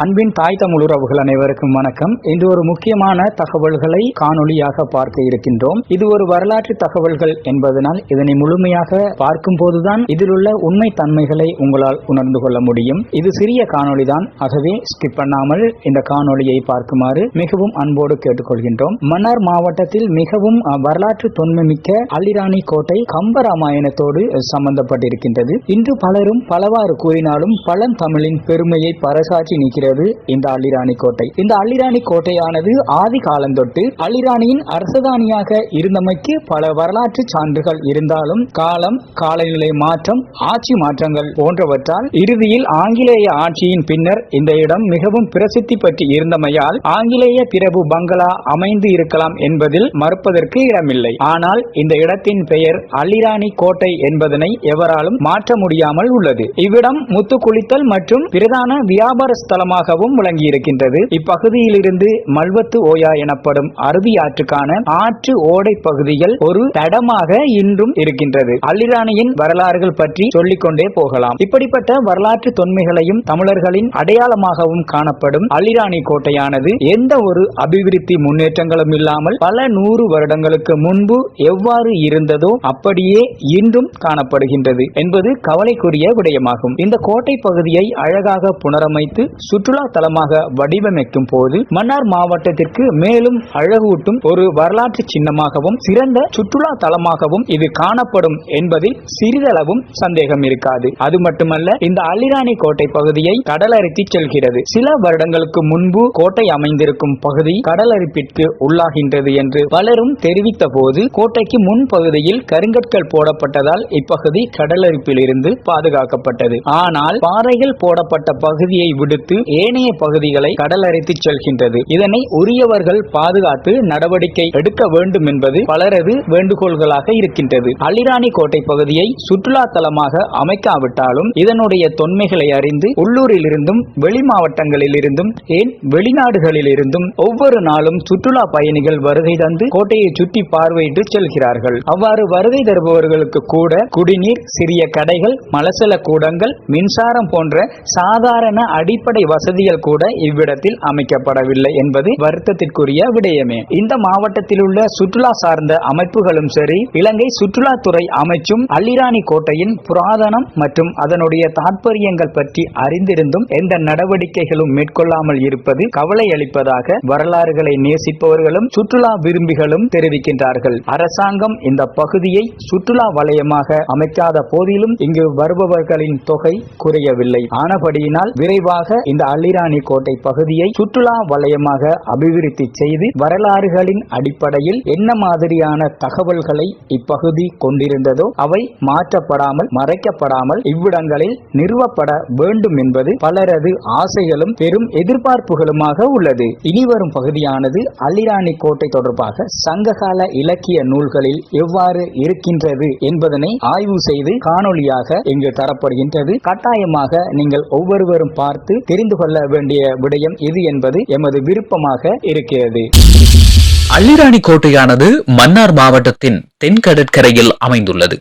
அன்பின் தாய் தமிழ் உறவுகள் அனைவருக்கும் வணக்கம். இன்று ஒரு முக்கியமான தகவல்களை காணொளியாக பார்க்க இருக்கின்றோம். இது ஒரு வரலாற்று தகவல்கள் என்பதனால் இதனை முழுமையாக பார்க்கும் போதுதான் இதில் உள்ள உண்மை தன்மைகளை உங்களால் உணர்ந்து கொள்ள முடியும். இது சிறிய காணொளி தான் ஆகவே ஸ்கிப் பண்ணாமல் இந்த காணொளியை பார்க்குமாறு மிகவும் அன்போடு கேட்டுக்கொள்கின்றோம். மன்னார் மாவட்டத்தில் மிகவும் அஹ், வரலாற்று தொன்மைமிக்க அள்ளிராணி கோட்டை கம்பராமாயணத்தோடு சம்பந்தப்பட்டிருக்கின்றது. இன்று பலரும் பலவாறு கூறினாலும் பழந்தமிழின் பெருமையை பறைசாற்றி நிற்கிறது இந்த அள்ளிராணி கோட்டை. இந்த அள்ளிராணி கோட்டையானது ஆதி காலந்தொட்டு அள்ளிராணியின் அரசதானியாக இருந்தமைக்கு பல வரலாற்று சான்றுகள் இருந்தாலும் காலம் காலநிலை மாற்றம் ஆட்சி மாற்றங்கள் போன்றவற்றால் இறுதியில் ஆங்கிலேய ஆட்சியின் பின்னர் இந்த இடம் மிகவும் பிரசித்தி பெற்று இருந்தமையால் ஆங்கிலேய பிரபு பங்களா அமைந்து இருக்கலாம் என்பதில் மறுப்பதற்கு இடமில்லை. ஆனால் இந்த இடத்தின் பெயர் அள்ளிராணி கோட்டை என்பதனை எவராலும் மாற்ற முடியாமல் உள்ளது. இவ்விடம் முத்து குளித்தல் மற்றும் பிரதான வியாபார ஸ்தலமாகவும் விளங்கியிருக்கின்றது. இப்பகுதியிலிருந்து மல்வத்து ஓயா எனப்படும் அருவி ஆற்றுக்கான ஆற்று ஓடை பகுதிகள் ஒரு தடமாக இன்றும் இருக்கின்றது. அல்லிராணியின் வரலாறுகள் பற்றி சொல்லிக்கொண்டே போகலாம். இப்படிப்பட்ட வரலாற்று தொன்மைகளையும் தமிழர்களின் அடையாளமாகவும் காணப்படும் அள்ளிராணி கோட்டையானது எந்த ஒரு அபிவிருத்தி முன்னேற்றங்களும் இல்லாமல் பல நூறு வருடங்களுக்கு முன்பு எவ்வாறு இருந்ததோ அப்படியே இன்றும் காணப்படுகின்றது என்பது கவலைக்குரிய விடயமாகும். இந்த கோட்டை பகுதியை அழகாக புனரமைத்து சுற்று சுற்றுலா தலமாக வடிவமைக்கும் போது மன்னார் மாவட்டத்திற்கு மேலும் அழகூட்டும் ஒரு வரலாற்று சின்னமாகவும் சிறந்த சுற்றுலா தலமாகவும் இது காணப்படும் என்பதில் சிறிதளவும் சந்தேகம் இருக்காது. அது மட்டுமல்ல இந்த அள்ளிராணி கோட்டை பகுதியை கடலரித்து செல்கிறது. சில வருடங்களுக்கு முன்பு கோட்டை அமைந்திருக்கும் பகுதி கடலரிப்பிற்கு உள்ளாகின்றது என்று பலரும் தெரிவித்த போது கோட்டைக்கு முன் பகுதியில் கருங்கற்கள் போடப்பட்டதால் இப்பகுதி கடலரிப்பில் இருந்து பாதுகாக்கப்பட்டது. ஆனால் பாறைகள் போடப்பட்ட பகுதியை விடுத்து ஏனைய பகுதிகளை கடலரித்து செல்கின்றது. இதனை உரியவர்கள் பாதுகாத்து நடவடிக்கை எடுக்க வேண்டும் என்பது பலரது வேண்டுகோள்களாக இருக்கின்றது. அலிராணி கோட்டை பகுதியை சுற்றுலா தலமாக அமைக்காவிட்டாலும் இதனுடைய தொன்மைகளை அறிந்து உள்ளூரில் இருந்தும் வெளி மாவட்டங்களில் இருந்தும் ஏன் வெளிநாடுகளில் இருந்தும் ஒவ்வொரு நாளும் சுற்றுலா பயணிகள் வருகை தந்து கோட்டையை சுற்றி பார்வையிட்டு செல்கிறார்கள். அவ்வாறு வருகை தருபவர்களுக்கு கூட குடிநீர் சிறிய கடைகள் மலசல கூடங்கள் மின்சாரம் போன்ற சாதாரண அடிப்படை வசதிகள் கூட இவ்விடத்தில் அமைக்கப்படவில்லை என்பது வருத்தத்திற்குரிய விடயமே. இந்த மாவட்டத்தில் உள்ள சுற்றுலா சார்ந்த அமைப்புகளும் சரி இலங்கை சுற்றுலாத்துறை அமைச்சும் அல்லிராணி கோட்டையின் புராதனம் மற்றும் அதனுடைய தாற்பயங்கள் பற்றி அறிந்திருந்தும் எந்த நடவடிக்கைகளும் மேற்கொள்ளாமல் இருப்பது கவலை அளிப்பதாக வரலாறுகளை நேசிப்பவர்களும் சுற்றுலா விரும்பிகளும் தெரிவிக்கின்றார்கள். அரசாங்கம் இந்த பகுதியை சுற்றுலா வலயமாக அமைக்காத போதிலும் இங்கு வருபவர்களின் தொகை குறையவில்லை. ஆனபடியினால் விரைவாக இந்த அலிராணி கோட்டை பகுதியை சுற்றுலா வலயமாக அபிவிருத்தி செய்து வரலாறுகளின் அடிப்படையில் என்ன மாதிரியான தகவல்களை இப்பகுதி கொண்டிருந்ததோ அவை மாற்றப்படாமல் மறைக்கப்படாமல் இவ்விடங்களில் நிறுவப்பட வேண்டும் என்பது பலரது ஆசைகளும் பெரும் எதிர்பார்ப்புகளுமாக உள்ளது. இனிவரும் பகுதியானது அல்லிராணி கோட்டை தொடர்பாக சங்ககால இலக்கிய நூல்களில் எவ்வாறு இருக்கின்றது என்பதனை ஆய்வு செய்து காணொளியாக இங்கு தரப்படுகின்றது. கட்டாயமாக நீங்கள் ஒவ்வொருவரும் பார்த்து தெரிந்து கொள்ள வேண்டிய விடயம் இது என்பது எமது விருப்பமாக இருக்கிறது. அள்ளிராணி கோட்டையானது மன்னார் மாவட்டத்தின் தென்கடற்கரையில் அமைந்துள்ளது.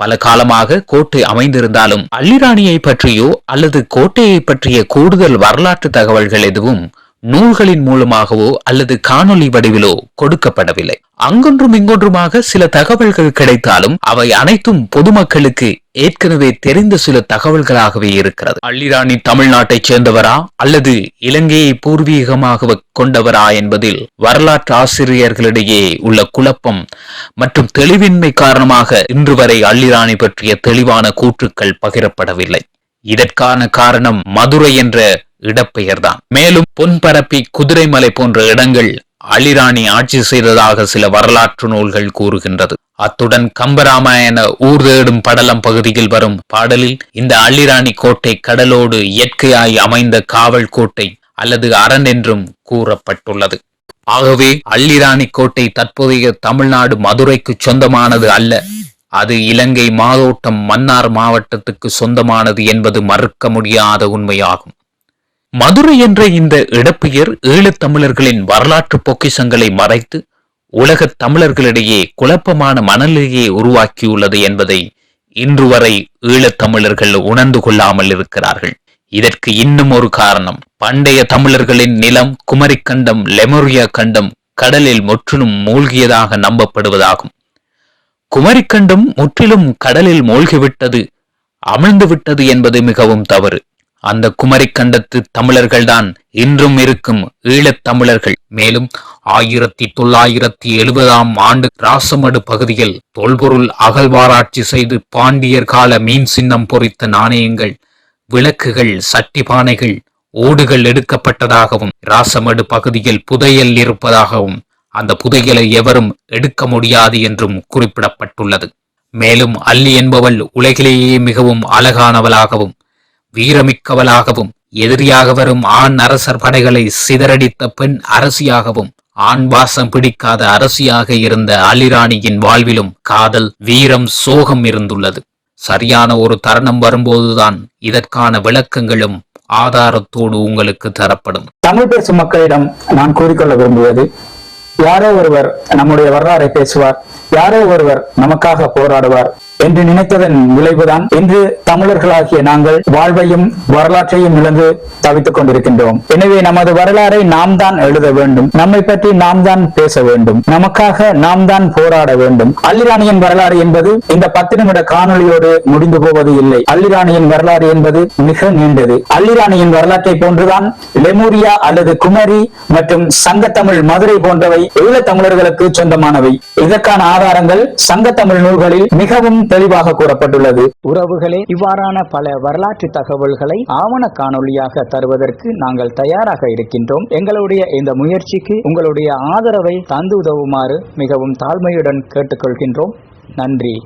பல காலமாக கோட்டை அமைந்திருந்தாலும் அள்ளிராணியை பற்றியோ அல்லது கோட்டையை பற்றிய கூடுதல் வரலாற்று தகவல்கள் எதுவும் நூல்களின் மூலமாகவோ அல்லது காணொளி வடிவிலோ கொடுக்கப்படவில்லை. அங்கொன்றும் இங்கொன்றுமாக சில தகவல்கள் கிடைத்தாலும் அவை அனைத்தும் பொதுமக்களுக்கு ஏற்கனவே தெரிந்த சில தகவல்களாகவே இருக்கிறது. அள்ளிராணி தமிழ்நாட்டைச் சேர்ந்தவரா அல்லது இலங்கையை பூர்வீகமாக கொண்டவரா என்பதில் வரலாற்று ஆசிரியர்களிடையே உள்ள குழப்பம் மற்றும் தெளிவின்மை காரணமாக இன்று வரை அள்ளிராணி பற்றிய தெளிவான கூற்றுக்கள் பகிரப்படவில்லை. இதற்கான காரணம் மதுரை என்ற இடப்பெயர்தான். மேலும் பொன்பரப்பி குதிரைமலை போன்ற இடங்கள் அளிராணி ஆட்சி செய்ததாக சில வரலாற்று நூல்கள் கூறுகின்றது. அத்துடன் கம்பராமாயண ஊர் தேடும் படலம் பகுதியில் வரும் பாடலில் இந்த அள்ளிராணி கோட்டை கடலோடு இயற்கையாய் அமைந்த காவல் கோட்டை அல்லது அரண் என்றும் கூறப்பட்டுள்ளது. ஆகவே அள்ளிராணி கோட்டை தற்போதைய தமிழ்நாடு மதுரைக்கு சொந்தமானது அல்ல. அது இலங்கை மாதோட்டம் மன்னார் மாவட்டத்துக்கு சொந்தமானது என்பது மறுக்க முடியாத உண்மையாகும். மதுரை என்ற இந்த இடப்பெயர் ஈழத் தமிழர்களின் வரலாற்று பொக்கிஷங்களை மறைத்து உலகத் தமிழர்களிடையே குழப்பமான மனநிலையை உருவாக்கியுள்ளது என்பதை இன்று வரை ஈழத் தமிழர்கள் உணர்ந்து கொள்ளாமல் இருக்கிறார்கள். இதற்கு இன்னும் ஒரு காரணம். பண்டைய தமிழர்களின் நிலம் குமரிக்கண்டம் லெமோரியா கண்டம் கடலில் முற்றிலும் மூழ்கியதாக நம்பப்படுவதாகும். குமரிக்கண்டம் முற்றிலும் கடலில் மூழ்கிவிட்டது அமிழ்ந்து விட்டது என்பது மிகவும் தவறு. அந்த குமரிக்கண்டத்து தமிழர்கள்தான் இன்றும் இருக்கும் ஈழத் தமிழர்கள். மேலும் ஆயிரத்தி தொள்ளாயிரத்தி எழுபதாம் ஆண்டு ராசமடு பகுதியில் தொல்பொருள் அகழ்வாராய்ச்சி செய்து பாண்டியர் கால மீன் சின்னம் பொறித்த நாணயங்கள் விளக்குகள் சட்டி பானைகள் ஓடுகள் எடுக்கப்பட்டதாகவும் ராசமடு பகுதியில் புதையல் இருப்பதாகவும் அந்த புதையலை எவரும் எடுக்க முடியாது என்றும் குறிப்பிடப்பட்டுள்ளது. மேலும் அல்லி என்பவள் உலகிலேயே மிகவும் அழகானவளாகவும் வீரமிக்கவளாகவும் எதிரியாக வரும் ஆண் அரசர் படைகளை சிதறடித்த பெண் அரசியாகவும் ஆண் பாசம் பிடிக்காத அரசியாக இருந்த அலிராணியின் வாழ்விலும் காதல் வீரம் சோகம் இருந்துள்ளது. சரியான ஒரு தருணம் வரும்போதுதான் இதற்கான விளக்கங்களும் ஆதாரத்தோடு உங்களுக்கு தரப்படும். தமிழ் பேசும் மக்களிடம் நான் கூறிக்கொள்ள விரும்புவது யாரோ ஒருவர் நம்முடைய வரலாறை பேசுவார் யாரோ ஒருவர் நமக்காக போராடுவார் என்று நினைத்ததன் விளைவுதான் இன்று தமிழர்களாகிய நாங்கள் வாழ்வையும் வரலாற்றையும் இழந்து தவித்துக் கொண்டிருக்கின்றோம். எனவே நமது வரலாறை நாம் தான் எழுத வேண்டும். நம்மை பற்றி நாம் தான் பேச வேண்டும். நமக்காக நாம் தான் போராட வேண்டும். அல்லிராணியின் வரலாறு என்பது இந்த பத்து நிமிட காணொளியோடு முடிந்து போவது இல்லை. அல்லிராணியின் வரலாறு என்பது மிக நீண்டது. அல்லிராணியின் வரலாற்றை போன்றுதான் லெமூரியா அல்லது குமரி மற்றும் சங்கத்தமிழ் மதுரை போன்றவை ஈழத் தமிழர்களுக்கு சொந்தமானவை. இதற்கான ஆதாரங்கள் சங்கத்தமிழ் நூல்களில் மிகவும் தெளிவாக கூறப்பட்டுள்ளது. உறவுகளே இவ்வாறான பல வரலாற்று தகவல்களை ஆவண காணொளியாக தருவதற்கு நாங்கள் தயாராக இருக்கின்றோம். எங்களுடைய இந்த முயற்சிக்கு உங்களுடைய ஆதரவை தந்து உதவுமாறு மிகவும் தாழ்மையுடன் கேட்டுக்கொள்கின்றோம். நன்றி.